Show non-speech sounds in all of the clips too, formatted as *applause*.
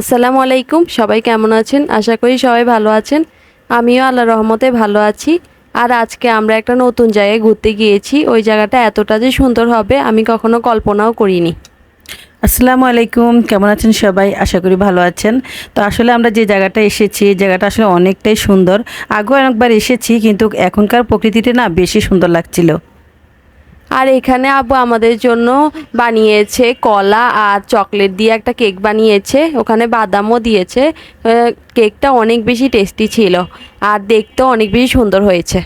আসসালামু আলাইকুম, সবাই কেমন আছেন? আশা করি সবাই ভালো আছেন। আমিও আল্লাহ রহমতে ভালো আছি। আর আজকে আমরা একটা নতুন জায়গায় ঘুরতে গিয়েছি। ওই জায়গাটা এতটা যে সুন্দর হবে, আমি কখনো কল্পনাও করিনি। আসসালামু আলাইকুম, কেমন আছেন সবাই? আশা করি ভালো আছেন। তো আসলে আমরা যে জায়গাটা এসেছি এই জায়গাটা আসলে অনেকটাই সুন্দর। আগেও অনেকবার এসেছি, কিন্তু এখনকার প্রকৃতিটা না বেশি সুন্দর লাগছিল। আর এখানে আব্বু আমাদের জন্য বানিয়েছে কলা আর চকলেট দিয়ে একটা কেক বানিয়েছে। ওখানে বাদামও দিয়েছে। কেকটা অনেক বেশি টেস্টি ছিল আর দেখতেও অনেক বেশি সুন্দর হয়েছে।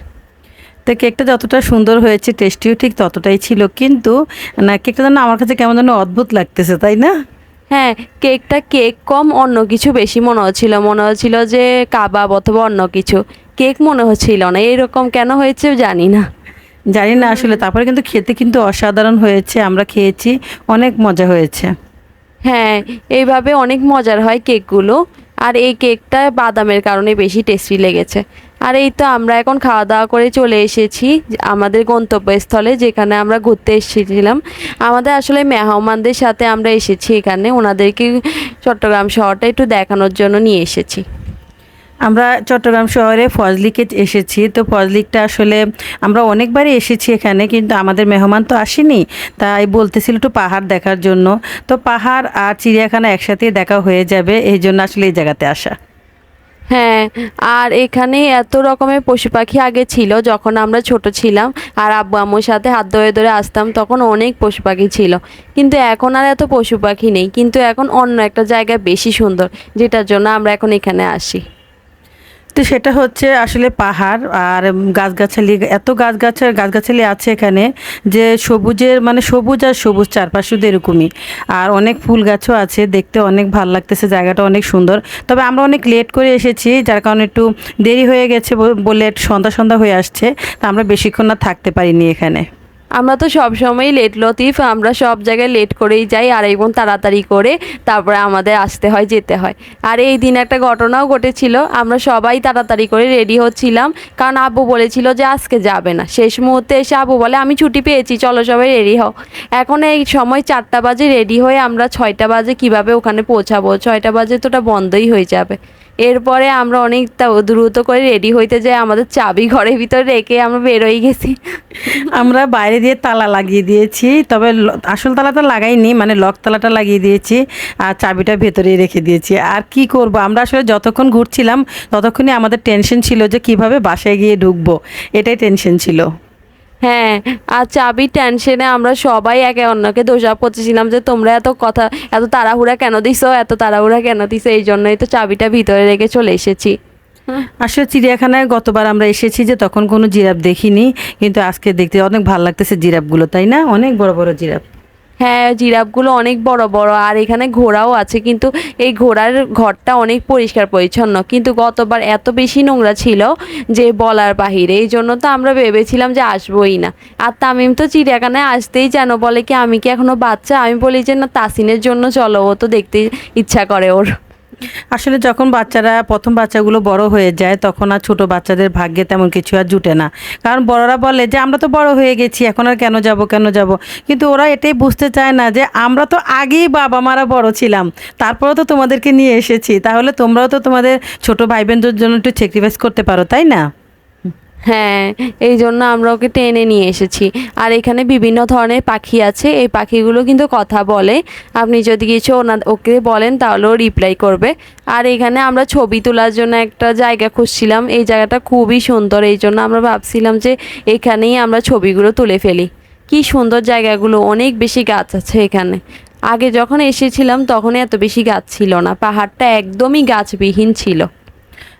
তো কেকটা যতটা সুন্দর হয়েছে টেস্টিও ঠিক ততটাই ছিল। কিন্তু না কেকটা যেন আমার কাছে কেমন যেন অদ্ভুত লাগতেছে তাই না? হ্যাঁ কেকটা কেক কম অন্য কিছু বেশি মনে হচ্ছিল। মনে হচ্ছিল যে কাবাব অথবা অন্য কিছু। কেক মনে হচ্ছিল না। এরকম কেন হয়েছে জানি না। জানি না আসলে তারপরে কিন্তু খেতে কিন্তু অসাধারণ হয়েছে আমরা খেয়েছি অনেক মজা হয়েছে। হ্যাঁ এইভাবে অনেক মজার হয় কেকগুলো আর এই কেকটা বাদামের কারণে বেশি টেস্টি লেগেছে। আর এই তো আমরা এখন খাওয়া দাওয়া করে চলে এসেছি আমাদের গন্তব্যস্থলে যেখানে আমরা ঘুরতে এসেছিলাম। আমাদের আসলে মেহমানদের সাথে আমরা এসেছি এখানে ওনাদেরকে চট্টগ্রাম শহরটা একটু দেখানোর জন্য নিয়ে এসেছি। আমরা চট্টগ্রাম শহরে ফজলিকে এসেছি। তো ফজলিকটা আসলে আমরা অনেকবারই এসেছি এখানে, কিন্তু আমাদের মেহমান তো আসেনি। তাই বলতেছিল একটু পাহাড় দেখার জন্য। তো পাহাড় আর চিড়িয়াখানা একসাথে দেখা হয়ে যাবে, এই জন্য আসলে এই জায়গাতে আসা। হ্যাঁ আর এখানে এত রকমের পশু পাখি আগে ছিল যখন আমরা ছোট ছিলাম, আর আব্বু আম্মুর সাথে হাত ধরে ধরে আসতাম, তখন অনেক পশু পাখি ছিল। কিন্তু এখন আর এত পশু পাখি নেই, কিন্তু এখন অন্য একটা জায়গা বেশি সুন্দর, যেটার জন্য আমরা এখন এখানে আসি। তো সেটা হচ্ছে আসলে পাহাড় আর গাছগাছালি, এত গাছগাছা গাছগাছালি আছে এখানে যে সবুজের মানে সবুজ আর সবুজ চারপাশে শুধু এরকমই। আর অনেক ফুল গাছও আছে, দেখতে অনেক ভালো লাগতেছে, জায়গাটা অনেক সুন্দর। তবে আমরা অনেক লেট করে এসেছি, যার কারণে একটু দেরি হয়ে গেছে বলে সন্ধ্যা সন্ধ্যা হয়ে আসছে, তা আমরা বেশিক্ষণ না থাকতে পারিনি এখানে। আমরা তো সব সময় লেট লতিফ, আমরা সব জায়গায় লেট করেই যাই আর এবং তাড়াতাড়ি করে তারপরে আমাদের আসতে হয়, যেতে হয়। আর এই দিন একটা ঘটনাও ঘটেছিল, আমরা সবাই তাড়াতাড়ি করে রেডি হচ্ছিলাম কারণ আব্বু বলেছিল যে আজকে যাবে না। শেষ মুহূর্তে এসে আব্বু বলে, আমি ছুটি পেয়েছি, চলো সবাই রেডি হও। এখন এই সময় চারটা বাজে রেডি হয়ে আমরা ছয়টা বাজে কীভাবে ওখানে পৌঁছাবো? ছয়টা বাজে তো ওটা বন্ধই হয়ে যাবে। এরপরে আমরা অনেকটা দ্রুত করে রেডি হইতে যাই আমাদের চাবি ঘরের ভিতরে রেখে আমরা বেরোই গেছি। আমরা বাইরে দিয়ে তালা লাগিয়ে দিয়েছি, তবে আসল তালাটা লাগাইনি মানে লক তালাটা লাগিয়ে দিয়েছি, আর চাবিটা ভেতরেই রেখে দিয়েছি। আর কি করব? আমরা আসলে যতক্ষণ ঘুরছিলাম, ততক্ষণই আমাদের টেনশন ছিল যে কীভাবে বাসায় গিয়ে ঢুকবো। এটাই টেনশন ছিল। হ্যাঁ আর চাবির টেনশনে আমরা সবাই একে অন্যকে দোষাপ করতেছিলাম যে তোমরা এত কথা, এত তাড়াহুড়া কেন দিছো, এত তাড়াহুড়া কেন দিছো, এই জন্যই তো চাবিটা ভিতরে রেখে চলে এসেছি। আসলে চিড়িয়াখানায় গতবার আমরা এসেছি যে তখন কোনো জিরাফ দেখিনি, কিন্তু আজকে দেখতে অনেক ভালো লাগতেছে জিরাফগুলো, তাই না? অনেক বড় বড় জিরাফ। হ্যাঁ জিরাফগুলো অনেক বড় বড়, আর এখানে ঘোড়াও আছে, কিন্তু এই ঘোড়ার ঘরটা অনেক পরিষ্কার পরিচ্ছন্ন। কিন্তু গতবার এত বেশি নোংরা ছিল যে বলার বাহিরে, এই জন্য তো আমরা ভেবেছিলাম যে আসবোই না। আর তামিম তো চিড়িয়াখানায় আসতেই যেন বলে কি, আমি কি এখনও বাচ্চা? আমি বলি যে, না, তাসিনের জন্য চলো, ও তো দেখতে ইচ্ছা করে ওর। আসলে যখন বাচ্চারা, প্রথম বাচ্চাগুলো বড় হয়ে যায়, তখন আর ছোট বাচ্চাদের ভাগ্যে তেমন কিছু আর জুটে না। কারণ বড়রা বলে যে, আমরা তো বড় হয়ে গেছি, এখন আর কেন যাব কেন যাব? কিন্তু ওরা এটাই বুঝতে চায় না যে, আমরা তো আগেই বাবা মারা বড় ছিলাম, তারপরেও তো তোমাদেরকে নিয়ে এসেছি। তাহলে তোমরাও তো তোমাদের ছোট ভাই বোনদের জন্য একটু স্যাক্রিফাইস করতে পারো, তাই না? হ্যাঁ এই জন্য আমরা ওকে টেনে নিয়ে এসেছি। আর এখানে বিভিন্ন ধরনের পাখি আছে, এই পাখিগুলো কিন্তু কথা বলে। আপনি যদি কিছু ওনা ওকে বলেন তাহলেও রিপ্লাই করবে। আর এখানে আমরা ছবি তোলার জন্য একটা জায়গা খুঁজছিলাম, এই জায়গাটা খুবই সুন্দর। এই জন্য আমরা ভাবছিলাম যে এখানেই আমরা ছবিগুলো তুলে ফেলি। কি সুন্দর জায়গাগুলো, অনেক বেশি গাছ আছে এখানে। আগে যখন এসেছিলাম তখন এত বেশি গাছ ছিল না, পাহাড়টা একদমই গাছবিহীন ছিল।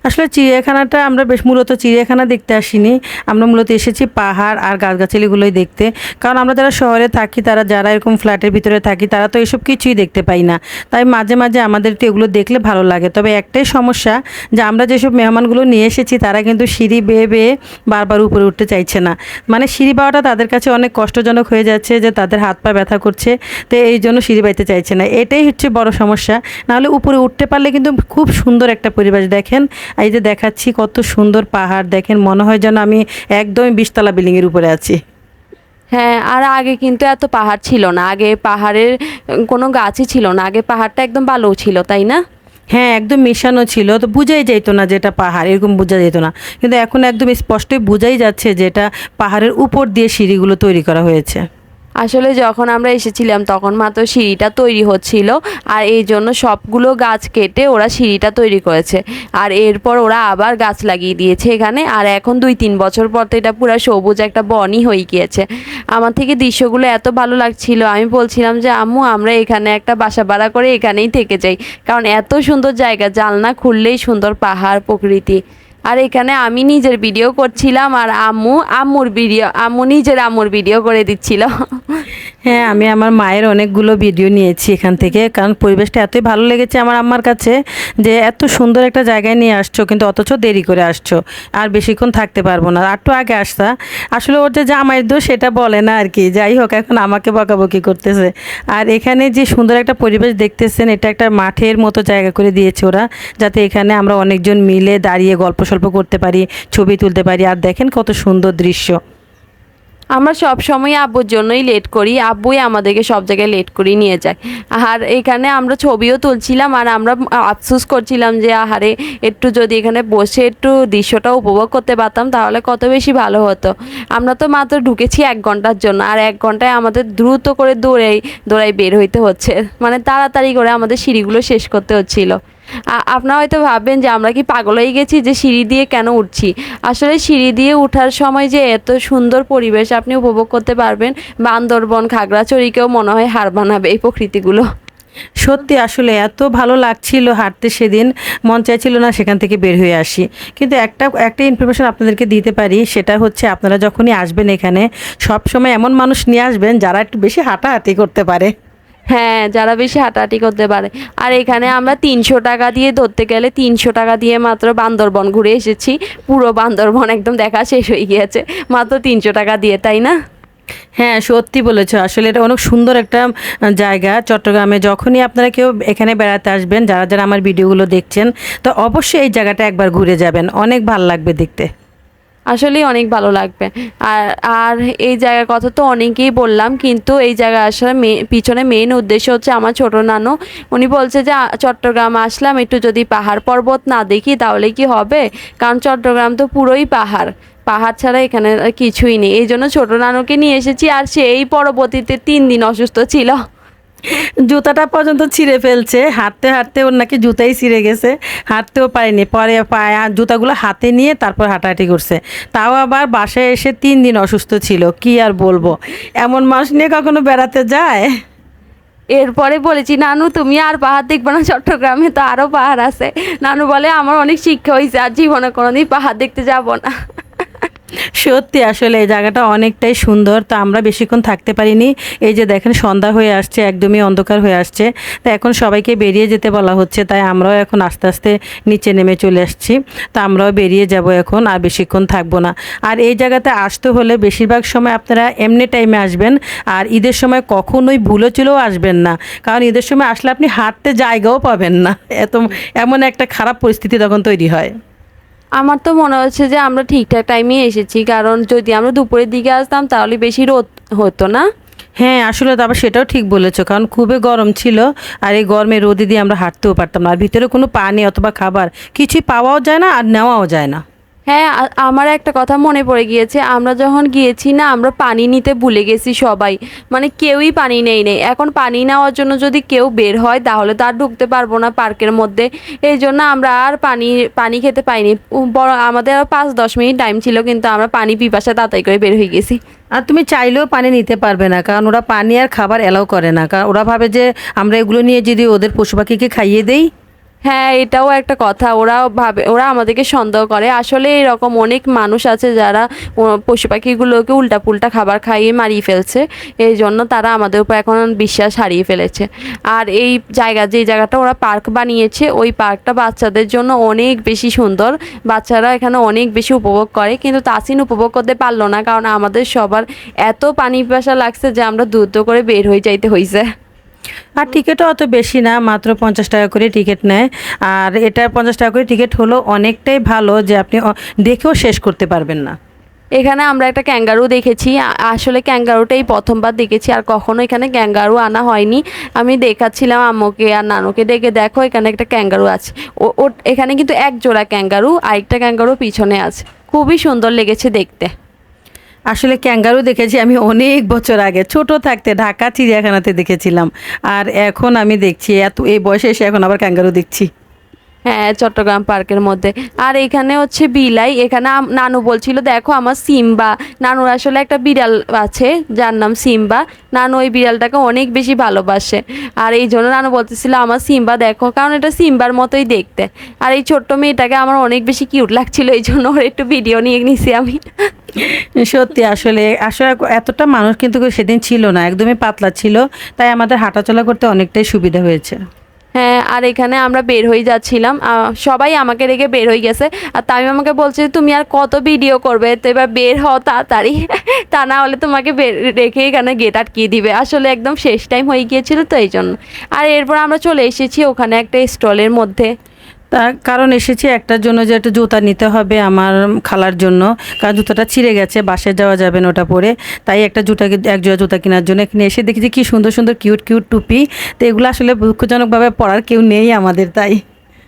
আসলে চিড়িয়াখানাটা, আমরা বেশ মূলত চিড়িয়াখানা দেখতে আসিনি। আমরা মূলত এসেছি পাহাড় আর গাছগাছালিগুলোই দেখতে। কারণ আমরা যারা শহরে থাকি, তারা যারা এরকম ফ্ল্যাটের ভিতরে থাকি, তারা তো এসব কিছুই দেখতে পাই না। তাই মাঝে মাঝে আমাদের একটু এগুলো দেখলে ভালো লাগে। তবে একটাই সমস্যা যে, আমরা যেসব মেহমানগুলো নিয়ে এসেছি, তারা কিন্তু সিঁড়ি বেয়ে বেয়ে বারবার উপরে উঠতে চাইছে না। মানে সিঁড়ি পাওয়াটা তাদের কাছে অনেক কষ্টজনক হয়ে যাচ্ছে যে, তাদের হাত পা ব্যথা করছে, তো এই জন্য সিঁড়ি বাইতে চাইছে না। এটাই হচ্ছে বড় সমস্যা। নাহলে উপরে উঠতে পারলে কিন্তু খুব সুন্দর একটা পরিবেশ, দেখেন। এই যে দেখাচ্ছি কত সুন্দর পাহাড় দেখেন মনে হয় যেন আমি একদমই বিশতলা বিল্ডিংয়ের উপরে আছি। হ্যাঁ আর আগে কিন্তু এত পাহাড় ছিল না আগে পাহাড়ের কোনো গাছই ছিল না আগে পাহাড়টা একদম বালু ছিল তাই না? হ্যাঁ একদম মেশানো ছিল তো বোঝাই যেত না যে এটা পাহাড় এরকম বোঝা যেত না। কিন্তু এখন একদম স্পষ্টই বোঝাই যাচ্ছে যে এটা পাহাড়ের উপর দিয়ে সিঁড়িগুলো তৈরি করা হয়েছে। আসলে যখন আমরা এসেছিলাম, তখন মাত্র সিঁড়িটা তৈরি হচ্ছিল আর এই জন্য সবগুলো গাছ কেটে ওরা সিঁড়িটা তৈরি করেছে। আর এরপর ওরা আবার গাছ লাগিয়ে দিয়েছে এখানে। আর এখন দুই তিন বছর পর তো এটা পুরো সবুজ একটা বনই হয়ে গিয়েছে। আমার থেকে দৃশ্যগুলো এত ভালো লাগছিল, আমি বলছিলাম যে, আম্মু, আমরা এখানে একটা বাসা ভাড়া করে এখানেই থেকে যাই। কারণ এত সুন্দর জায়গা, জানলা খুললেই সুন্দর পাহাড়, প্রকৃতি। আর এখানে আমি নিজের ভিডিও করছিলাম আর আম্মু আম্মুর ভিডিও আম্মু নিজের আম্মুর ভিডিও করে দিচ্ছিল। হ্যাঁ আমি আমার মায়ের অনেকগুলো ভিডিও নিয়েছি এখান থেকে, কারণ পরিবেশটা এতই ভালো লেগেছে আমার আম্মার কাছে যে এত সুন্দর একটা জায়গায় নিয়ে আসছো, কিন্তু অথচ দেরি করে আসছো, আর বেশিক্ষণ থাকতে পারব না, আর একটু আগে আসতা। আসলে ওর যে জামাইয়ের দোষ সেটা বলে না আর কি, যাই হোক, এখন আমাকে বকাবকি করতেছে। আর এখানে যে সুন্দর একটা পরিবেশ দেখতেছেন, এটা একটা মাঠের মতো জায়গা করে দিয়েছে ওরা, যাতে এখানে আমরা অনেকজন মিলে দাঁড়িয়ে গল্প সল্প করতে পারি, ছবি তুলতে পারি, আর দেখেন কত সুন্দর দৃশ্য। আমরা সব সময় আব্বুর জন্যই লেট করি। আব্বুই আমাদেরকে সব জায়গায় লেট করে নিয়ে যায়। আর এখানে আমরা ছবিও তুলছিলাম আর আমরা আফসোস করছিলাম যে, আহারে, একটু যদি এখানে বসে একটু দৃশ্যটা উপভোগ করতে পারতাম, তাহলে কত বেশি ভালো হতো। আমরা তো মাত্র ঢুকেছি এক ঘণ্টার জন্য আর এক ঘন্টায় আমাদের দ্রুত করে দৌড়াই দৌড়াই বের হইতে হচ্ছে। মানে তাড়াতাড়ি করে আমাদের সিঁড়িগুলো শেষ করতে হচ্ছিল। আপনারা হয়তো ভাববেন যে আমরা কি পাগল হয়ে গেছি যে সিঁড়ি দিয়ে কেন উঠছি? আসলে সিঁড়ি দিয়ে ওঠার সময় যে এত সুন্দর পরিবেশ আপনি উপভোগ করতে পারবেন, বান্দরবন, খাগড়াছড়িকেও মনে হয় হার বানাবে এই প্রকৃতিগুলো। সত্যি আসলে এত ভালো লাগছিল হাঁটতে সেদিন, মন চাইছিল না সেখান থেকে বের হয়ে আসি। কিন্তু একটা একটা ইনফরমেশন আপনাদেরকে দিতে পারি, সেটা হচ্ছে আপনারা যখনই আসবেন এখানে সব সময় এমন মানুষ নিয়ে আসবেন যারা একটু বেশি হাঁটাহাঁটি করতে পারে। হ্যাঁ যারা বেশি হাঁটাহাঁটি করতে পারে। আর এখানে আমরা তিনশো টাকা দিয়ে ধরতে গেলে তিনশো টাকা দিয়ে মাত্র বান্দরবন ঘুরে এসেছি। পুরো বান্দরবন একদম দেখা শেষ হয়ে গিয়েছে। মাত্র তিনশো টাকা দিয়ে, তাই না? হ্যাঁ সত্যি বলেছ। আসলে এটা অনেক সুন্দর একটা জায়গা। চট্টগ্রামে যখনই আপনারা কেউ এখানে বেড়াতে আসবেন, যারা যারা আমার ভিডিওগুলো দেখছেন, তো অবশ্যই এই জায়গাটা একবার ঘুরে যাবেন। অনেক ভালো লাগবে দেখতে। আসলেই অনেক ভালো লাগবে। আর আর এই জায়গার কথা তো অনেকেই বললাম, কিন্তু এই জায়গা আসলে মে- পিছনে মেন উদ্দেশ্য হচ্ছে আমার ছোট নানু। উনি বলছে যে চট্টগ্রাম আসলাম, একটু যদি পাহাড় পর্বত না দেখি তাহলে কি হবে? কারণ চট্টগ্রাম তো পুরোই পাহাড়। পাহাড় ছাড়া এখানে কিছুই নেই। এই জন্য ছোটো নানুকে নিয়ে এসেছি, আর সেই পরবর্তীতে তিন দিন অসুস্থ ছিল। জুতাটা পর্যন্ত ছিঁড়ে ফেলছে। হাঁটতে হাঁটতে ওর নাকি জুতাই ছিঁড়ে গেছে। হাঁটতেও পারেনি। পরে পায়ে জুতাগুলো হাতে নিয়ে তারপর হাঁটাহাঁটি করছে। তাও আবার বাসায় এসে তিন দিন অসুস্থ ছিল। কি আর বলব? এমন মানুষ নিয়ে কখনো বেড়াতে যায়? এরপরে বলেছি, নানু, তুমি আর পাহাড় দেখবে না। চট্টগ্রামে তো আরও পাহাড় আছে। নানু বলে, আমার অনেক শিক্ষা হয়েছে আর জীবনে কোনোদিন পাহাড় দেখতে যাব না। সত্যি আসলে এই জায়গাটা অনেকটাই সুন্দর। তো আমরা বেশিক্ষণ থাকতে পারিনি। এই যে দেখেন সন্ধ্যা হয়ে আসছে, একদমই অন্ধকার হয়ে আসছে। তো এখন সবাইকে বেরিয়ে যেতে বলা হচ্ছে, তাই আমরাও এখন আস্তে আস্তে নিচে নেমে চলে আসছি। তো আমরাও বেরিয়ে যাব এখন, আর বেশিক্ষণ থাকব না। আর এই জায়গাতে আসতে হলে বেশিরভাগ সময় আপনারা এমনি টাইমে আসবেন, আর ঈদের সময় কখনোই ভুলে চলেও আসবেন না। কারণ ঈদের সময় আসলে আপনি হাঁটতে জায়গাও পাবেন না। এত, এমন একটা খারাপ পরিস্থিতি তখন তৈরি হয়। আমার তো মনে হচ্ছে যে আমরা ঠিকঠাক টাইমে এসেছি, কারণ যদি আমরা দুপুরের দিকে আসতাম তাহলে বেশি রোদ হতো না। হ্যাঁ আসলে তারপর সেটাও ঠিক বলেছ, কারণ খুবই গরম ছিল আর এই গরমে রোদে দিয়ে আমরা হাঁটতেও পারতাম না। আর ভিতরে কোনো পানি অথবা খাবার কিছুই পাওয়াও যায় না আর নেওয়াও যায় না। হ্যাঁ আমার একটা কথা মনে পড়ে গিয়েছে। আমরা যখন গিয়েছি না, আমরা পানি নিতে ভুলে গেছি সবাই। মানে কেউই পানি নেই নেই। এখন পানি নেওয়ার জন্য যদি কেউ বের হয়, তাহলে তো আর ঢুকতে পারব না পার্কের মধ্যে। এই জন্য আমরা আর পানি পানি খেতে পাইনি। বড়, আমাদের আর পাঁচ দশ মিনিট টাইম ছিল, কিন্তু আমরা পানি পিপাসা তাড়াতাড়ি করে বের হয়ে গেছি। আর তুমি চাইলেও পানি নিতে পারবে না, কারণ ওরা পানি আর খাবার এলাও করে না। কারণ ওরা ভাবে যে, আমরা এগুলো নিয়ে যদি ওদের পশু পাখিকে খাইয়ে দেই হ্যাঁ এটাও একটা কথা। ওরা ভাবে, ওরা আমাদেরকে সন্দেহ করে। আসলে এরকম অনেক মানুষ আছে যারা পশু পাখিগুলোকে উল্টা পুল্টা খাবার খাইয়ে মারিয়ে ফেলছে। এই জন্য তারা আমাদের উপর এখন বিশ্বাস হারিয়ে ফেলেছে। আর এই জায়গা, যে জায়গাটা ওরা পার্ক বানিয়েছে, ওই পার্কটা বাচ্চাদের জন্য অনেক বেশি সুন্দর। বাচ্চারা এখানে অনেক বেশি উপভোগ করে। কিন্তু তাসিন উপভোগ করতে পারল না, কারণ আমাদের সবার এত পানি পিপাসা লাগছে যে আমরা দ্রুত করে বের হয়ে যাইতে হয়েছে আর টিকিটও অত বেশি না, মাত্র পঞ্চাশ টাকা করে টিকিট নেয়। আর এটা পঞ্চাশ টাকা করে টিকিট হলো অনেকটাই ভালো যে আপনি দেখেও শেষ করতে পারবেন না। এখানে আমরা একটা ক্যাঙ্গারু দেখেছি। আসলে ক্যাঙ্গারুটাই প্রথমবার দেখেছি আর কখনো এখানে ক্যাঙ্গারু আনা হয়নি। আমি দেখাচ্ছিলাম আম্মুকে আর নানুকে ডেকে দেখো এখানে একটা ক্যাঙ্গারু আছে। ও এখানে কিন্তু এক জোড়া ক্যাঙ্গারু, আরেকটা ক্যাঙ্গারু পিছনে আছে। খুবই সুন্দর লেগেছে দেখতে। আসলে ক্যাঙ্গারু দেখেছি আমি অনেক বছর আগে। ছোট থাকতে ঢাকা, চিড়িয়াখানাতে দেখেছিলাম। আর এখন আমি দেখছি, এত, এই বয়সে এসে এখন আবার ক্যাঙ্গারু দেখছি। হ্যাঁ চট্টগ্রাম পার্কের মধ্যে। আর এখানে হচ্ছে বিলাই, এখানে নানু বলছিল, দেখো, আমার সিম্বা। নানুর আসলে একটা বিড়াল আছে, যার নাম সিম্বা। নানু ওই বিড়ালটাকে অনেক বেশি ভালোবাসে। আর এই জন্য নানু বলতেছিল, আমার সিম্বা দেখো। কারণ এটা সিম্বার মতোই দেখতে। আর এই ছোট্ট মেয়েটাকে আমার অনেক বেশি কিউট লাগছিল, এই জন্য ওর একটু ভিডিও নিয়ে নিছি আমি। সত্যি, আসলে আসলে এতটা মানুষ কিন্তু সেদিন ছিল না, একদমই পাতলা ছিল, তাই আমাদের হাঁটাচলা করতে অনেকটাই সুবিধা হয়েছে। হ্যাঁ আর এখানে আমরা বের হয়ে যাচ্ছিলাম সবাই আমাকে রেখে বের হয়ে গেছে, আর তামিম আমাকে বলছে, তুমি আর কত ভিডিও করবে? তো এবার বের হও তাড়াতাড়ি। *laughs* তা না হলে তোমাকে রেখে এখানে গেট আটকিয়ে দিবে। আসলে একদম শেষ টাইম হয়ে গিয়েছিল তো এই জন্য আর এরপর আমরা চলে এসেছি ওখানে একটা স্টলের মধ্যে। তা কারণ এসেছি একটার জন্য যে একটা জুতা নিতে হবে আমার খালার জন্য। কারণ জুতাটা ছিঁড়ে গেছে, বাসে যাওয়া যাবে না ওটা পরে। তাই একটা জুতা এক জোড়া জুতা কেনার জন্য এখানে এসে দেখি যে কি সুন্দর সুন্দর কিউট কিউট টুপি। তো এগুলো আসলে দুঃখজনকভাবে পরার কেউ নেই আমাদের তাই।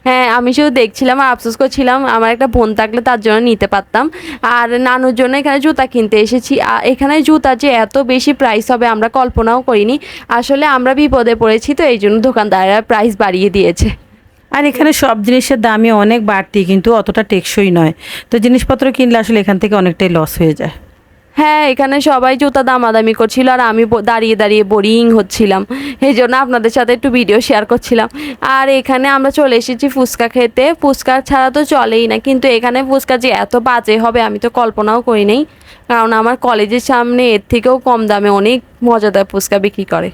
হ্যাঁ আমি শুধু দেখছিলাম, আর আফসোস করছিলাম, আমার একটা বোন থাকলে তার জন্য নিতে পারতাম। আর নানুর জন্য এখানে জুতা কিনতে এসেছি। এখানে জুতা যে এত বেশি প্রাইস হবে আমরা কল্পনাও করিনি। আসলে আমরা বিপদে পড়েছি, তো এই জন্য দোকানদাররা প্রাইস বাড়িয়ে দিয়েছে। আর এখানে সব জিনিসের দামই অনেক বাড়তি, কিন্তু অতটা টেকসই নয়। তো জিনিসপত্র কিনলে আসলে এখান থেকে অনেকটাই লস হয়ে যায়। হ্যাঁ এখানে সবাই জুতা দামাদামি করছিল আর আমি দাঁড়িয়ে দাঁড়িয়ে বোরিং হচ্ছিলাম। এই জন্য আপনাদের সাথে একটু ভিডিও শেয়ার করছিলাম। আর এখানে আমরা চলে এসেছি ফুচকা খেতে। ফুচকা ছাড়া তো চলেই না, কিন্তু এখানে ফুচকা যে এত বাজে হবে আমি তো কল্পনাও করি নাই। কারণ আমার কলেজের সামনে এর থেকেও কম দামে অনেক মজাদার ফুচকা বিক্রি করে।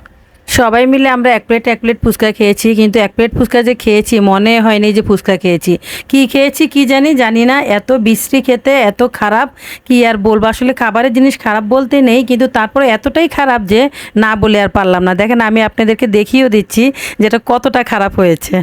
সবাই মিলে আমরা এক প্লেট এক প্লেট ফুচকা খেয়েছি, কিন্তু এক প্লেট ফুচকা যে খেয়েছি, মনে হয়নি যে ফুচকা খেয়েছি। কি খেয়েছি কি জানি জানি না, এত বিশ্রী খেতে, এত খারাপ, কি আর বলব? আসলে খাবারের জিনিস খারাপ বলতে নেই, কিন্তু তারপরে এতটাই খারাপ যে না বলে আর পারলাম না। দেখেন, আমি আপনাদেরকে দেখিয়েও দিচ্ছি যেটা কতটা খারাপ হয়েছে।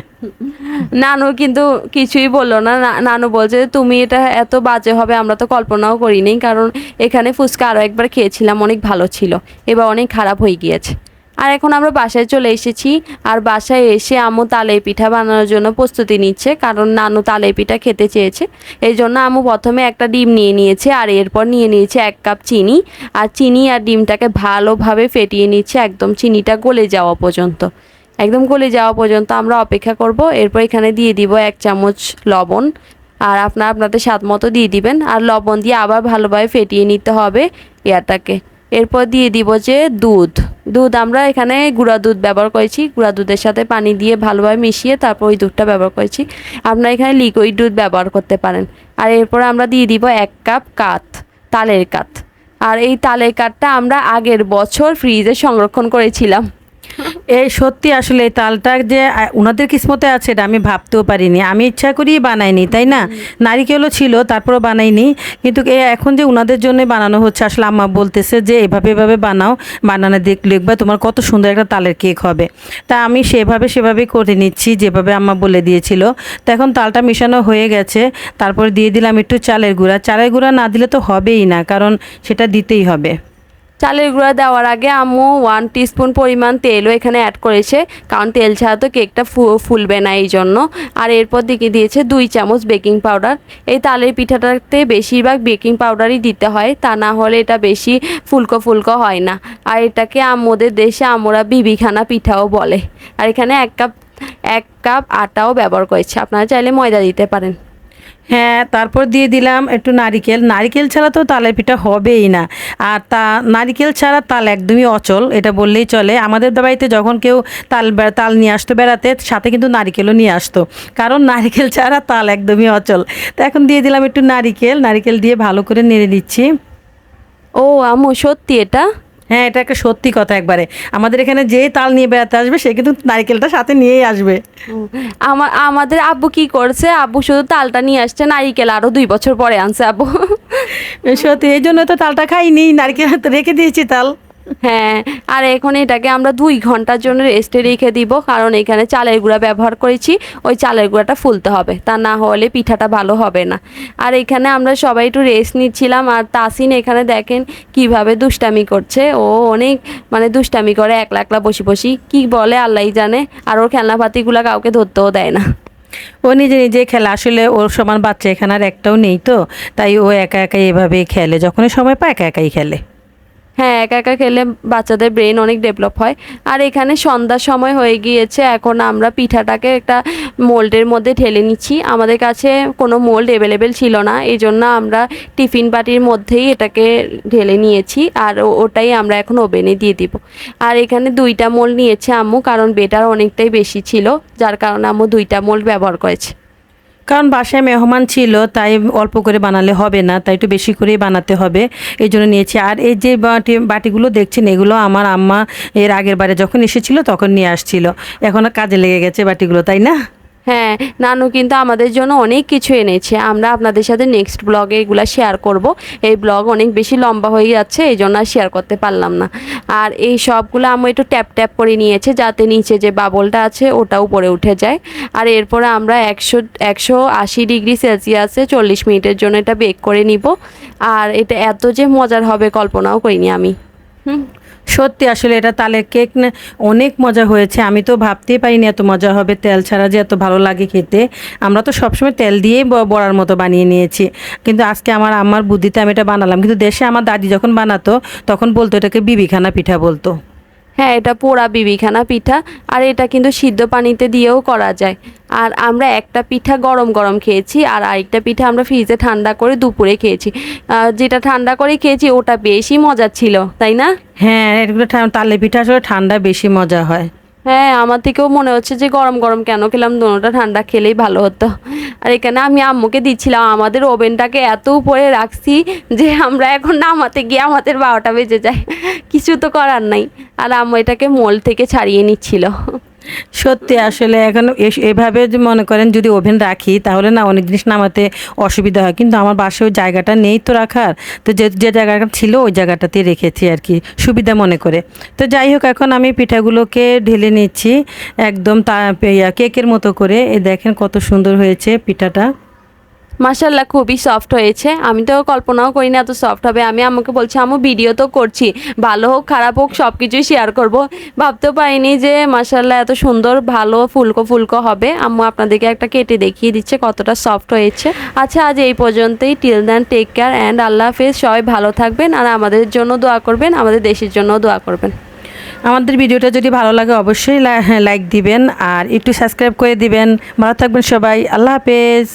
নানু কিন্তু কিছুই বলল না। নানু বলছে তুমি এটা এত বাজে হবে, আমরা তো কল্পনাও করিনি, কারণ এখানে ফুচকা আরও একবার খেয়েছিলাম, অনেক ভালো ছিল। এবার অনেক খারাপ হয়ে গিয়েছে। আর এখন আমরা বাসায় চলে এসেছি। আর বাসায় এসে আমু তালের পিঠা বানানোর জন্য প্রস্তুতি নিচ্ছে, কারণ নানু তালের পিঠা খেতে চেয়েছে। এই জন্য আমু প্রথমে একটা ডিম নিয়ে নিয়েছে আর এরপর নিয়ে নিয়েছে এক কাপ চিনি। আর চিনি আর ডিমটাকে ভালোভাবে ফেটিয়ে নিচ্ছে, একদম চিনিটা গলে যাওয়া পর্যন্ত। একদম গলে যাওয়া পর্যন্ত আমরা অপেক্ষা করব। এরপর এখানে দিয়ে দিব এক চামচ লবণ। আর আপনারা আপনাদের স্বাদ মতো দিয়ে দিবেন। আর লবণ দিয়ে আবার ভালোভাবে ফেটিয়ে নিতে হবে ইয়াটাকে এরপর দিয়ে দিব যে দুধ। দুধ আমরা এখানে গুঁড়া দুধ ব্যবহার করেছি। গুঁড়া দুধের সাথে পানি দিয়ে ভালোভাবে মিশিয়ে তারপর ওই দুধটা ব্যবহার করেছি। আপনারা এখানে লিকুইড দুধ ব্যবহার করতে পারেন। আর এরপর আমরা দিয়ে দিব এক কাপ কাত, তালের কাত। আর এই তালের কাঠটা আমরা আগের বছর ফ্রিজে সংরক্ষণ করেছিলাম। এই সত্যি আসলে এই তালটা যে ওনাদের কিসমতে আছে এটা আমি ভাবতেও পারিনি। আমি ইচ্ছা করেই বানাইনি, তাই না? নারিকেলও ছিল, তারপরও বানাইনি। কিন্তু এ, এখন যে ওনাদের জন্য বানানো হচ্ছে, আসলে আম্মা বলতেছে যে, এভাবে এভাবে বানাও, বানানো দেখ লিখবা তোমার কত সুন্দর একটা তালের কেক হবে। তা আমি সেভাবে সেভাবে করে নিচ্ছি, যেভাবে আম্মা বলে দিয়েছিল। তো এখন তালটা মেশানো হয়ে গেছে। তারপর দিয়ে দিলাম একটু চালের গুঁড়া। চালের গুঁড়া না দিলে তো হবেই না, কারণ সেটা দিতেই হবে। চালের গুঁড়া দেওয়ার আগে আম্মু ওয়ান টিস্পুন পরিমাণ তেলও এখানে অ্যাড করেছে, কারণ তেল ছাড়া তো কেকটা ফুলবে না এই জন্য। আর এরপর দিকে দিয়েছে দুই চামচ বেকিং পাউডার এই তালের পিঠাটাতে বেশিরভাগ বেকিং পাউডারই দিতে হয়, তা না হলে এটা বেশি ফুলকো ফুলকো হয় না। আর এটাকে আম্মুদের দেশে আমরা বিবিখানা পিঠাও বলে। আর এখানে এক কাপ এক কাপ আটাও ব্যবহার করেছে। আপনারা চাইলে ময়দা দিতে পারেন। হ্যাঁ তারপর দিয়ে দিলাম একটু নারিকেল। নারিকেল ছাড়া তো তালের পিঠা হবেই না। আর তা, নারিকেল ছাড়া তাল একদমই অচল, এটা বললেই চলে। আমাদের বাড়িতে যখন কেউ তাল তাল নিয়ে আসতো বেড়াতে, সাথে কিন্তু নারিকেলও নিয়ে আসতো। কারণ নারিকেল ছাড়া তাল একদমই অচল। তো এখন দিয়ে দিলাম একটু নারিকেল। নারিকেল দিয়ে ভালো করে নেড়ে দিচ্ছি। ও আম্মু, সত্যি এটা? হ্যাঁ এটা একটা সত্যি কথা একবারে। আমাদের এখানে যে তাল নিয়ে বেড়াতে আসবে সে কিন্তু নারিকেলটা সাথে নিয়েই আসবে। আমার আমাদের আব্বু কি করছে? আব্বু শুধু তালটা নিয়ে আসছে নারিকেল আরও দুই বছর পরে আনছে আব্বু। সত্যি এই জন্য তো তালটা খাইনি নারকেল রেখে দিয়েছি তাল। হ্যাঁ আর এখন এটাকে আমরা দুই ঘণ্টার জন্য রেস্টে রেখে দিব, কারণ এখানে চালের গুঁড়া ব্যবহার করেছি, ওই চালের গুঁড়াটা ফুলতে হবে, তা না হলে পিঠাটা ভালো হবে না। আর এখানে আমরা সবাই একটু রেস্ট নিচ্ছিলাম, আর তাসিন এখানে দেখেন কীভাবে দুষ্টামি করছে, ও অনেক মানে দুষ্টামি করে, একলা একলা বসি বসি, কি বলে আল্লাহই জানে, আর ওর খেলনাপাতিগুলো কাউকে ধরতেও দেয় না। ও নিজে নিজে খেলে, আসলে ওর সমান বাচ্চা এখানে আর একটাও নেই তো, তাই ও একা একাই এভাবেই খেলে, যখনই সময় পায় একা একাই খেলে। হ্যাঁ একা একা খেলে বাচ্চাদের ব্রেন অনেক ডেভেলপ হয়। আর এখানে সন্ধ্যার সময় হয়ে গিয়েছে, এখন আমরা পিঠাটাকে একটা মোল্ডের মধ্যে ঢেলে নিচ্ছি। আমাদের কাছে কোনো মোল্ড অ্যাভেলেবেল ছিল না, এই জন্য আমরা টিফিন বাটির মধ্যেই এটাকে ঢেলে নিয়েছি আর ওটাই আমরা এখন ওভেনে দিয়ে দিব। আর এখানে দুইটা মোল্ড নিয়েছে আম্মু, কারণ বেটার অনেকটাই বেশি ছিল, যার কারণে আম্মু দুইটা মোল্ড ব্যবহার করেছে। কারণ বাসায় মেহমান ছিল, তাই অল্প করে বানালে হবে না, তাই একটু বেশি করেই বানাতে হবে, এই জন্য নিয়েছি। আর এই যে বাটি, বাটিগুলো দেখছেন, এগুলো আমার আম্মা এর আগের বারে যখন এসেছিল তখন নিয়ে আসছিল। এখন কাজে লেগে গেছে বাটিগুলো, তাই না? হ্যাঁ নানু কিন্তু আমাদের জন্য অনেক কিছু এনেছে। আমরা আপনাদের সাথে নেক্সট ব্লগে এগুলো শেয়ার করব। এই ব্লগ অনেক বেশি লম্বা হয়ে যাচ্ছে, এই জন্য আর শেয়ার করতে পারলাম না। আর এই সবগুলো আমি একটু ট্যাপ ট্যাপ করে নিয়েছে, যাতে নিচে যে বাবলটা আছে, ওটা উপরে উঠে যায়। আর এরপরে আমরা একশো একশো আশি ডিগ্রি সেলসিয়াসে চল্লিশ মিনিটের জন্য এটা বেক করে নিব। আর এটা এত যে মজার হবে, কল্পনাও করিনি আমি। সত্যি, আসলে এটা তালের কেক না, অনেক মজা হয়েছে। আমি তো ভাবতেই পারিনি এত মজা হবে, তেল ছাড়া যে এত ভালো লাগে খেতে। আমরা তো সবসময় তেল দিয়েই বড়ার মতো বানিয়ে নিয়েছি। কিন্তু আজকে আমার আমার বুদ্ধিতে আমি এটা বানালাম। কিন্তু দেশে আমার দাদি যখন বানাতো, তখন বলতো এটাকে বিবিখানা পিঠা বলতো। হ্যাঁ এটা পোড়া বিবিখানা পিঠা আর এটা কিন্তু সিদ্ধ পানিতে দিয়েও করা যায়। আর আমরা একটা পিঠা গরম গরম খেয়েছি আর আরেকটা পিঠা আমরা ফ্রিজে ঠান্ডা করে দুপুরে খেয়েছি। যেটা ঠান্ডা করে খেয়েছি ওটা বেশি মজার ছিল তাই না? হ্যাঁ এগুলো তালে পিঠা আসলে ঠান্ডা বেশি মজা হয়। হ্যাঁ আমার থেকেও মনে হচ্ছে যে গরম গরম কেন খেলাম দুটোটা ঠান্ডা খেলেই ভালো হতো। আর এখানে আমি আম্মুকে দিচ্ছিলাম, আমাদের ওভেনটাকে এত উপরে রাখছি যে আমরা এখন নামাতে গিয়ে আমাদের বারোটা বেজে যায়। কিছু তো করার নাই। আর আম্মু এটাকে মোল থেকে ছাড়িয়ে নিচ্ছিল। সত্যি, আসলে এখন এভাবে মনে করেন যদি ওভেন রাখি, তাহলে না অনেক জিনিস নামাতে অসুবিধা হয়। কিন্তু আমার বাসায় ওই জায়গাটা নেই তো রাখার। তো যে যে জায়গাটা ছিল, ওই জায়গাটাতেই রেখেছি আর কি, সুবিধা মনে করে। তো যাই হোক, এখন আমি পিঠাগুলোকে ঢেলে নিচ্ছি, একদম তা কেকের মতো করে। এ দেখেন কত সুন্দর হয়েছে পিঠাটা। মাসাল্লাহ খুবই সফট হয়েছে। আমি তো কল্পনাও করি না এত সফট হবে। আমি আমাকে বলছি আমু ভিডিও তো করছি। ভালো হোক, খারাপ হোক সব কিছুই শেয়ার করব। ভাবতেও পারিনি যে মাসাল্লাহ এত সুন্দর, ভালো ফুলকো ফুলকো হবে। আম্মু আপনাদেরকে একটা কেটে দেখিয়ে দিচ্ছে কতটা সফট হয়েছে। আচ্ছা আজ এই পর্যন্তই। Till then take care and Allah হাফেজ। সবাই ভালো থাকবেন আর আমাদের জন্য দোয়া করবেন, আমাদের দেশের জন্য দোয়া করবেন। আমাদের ভিডিওটা যদি ভালো লাগে, অবশ্যই লাইক দিবেন আর একটু সাবস্ক্রাইব করে দিবেন। ভালো থাকবেন সবাই। আল্লাহ হাফেজ।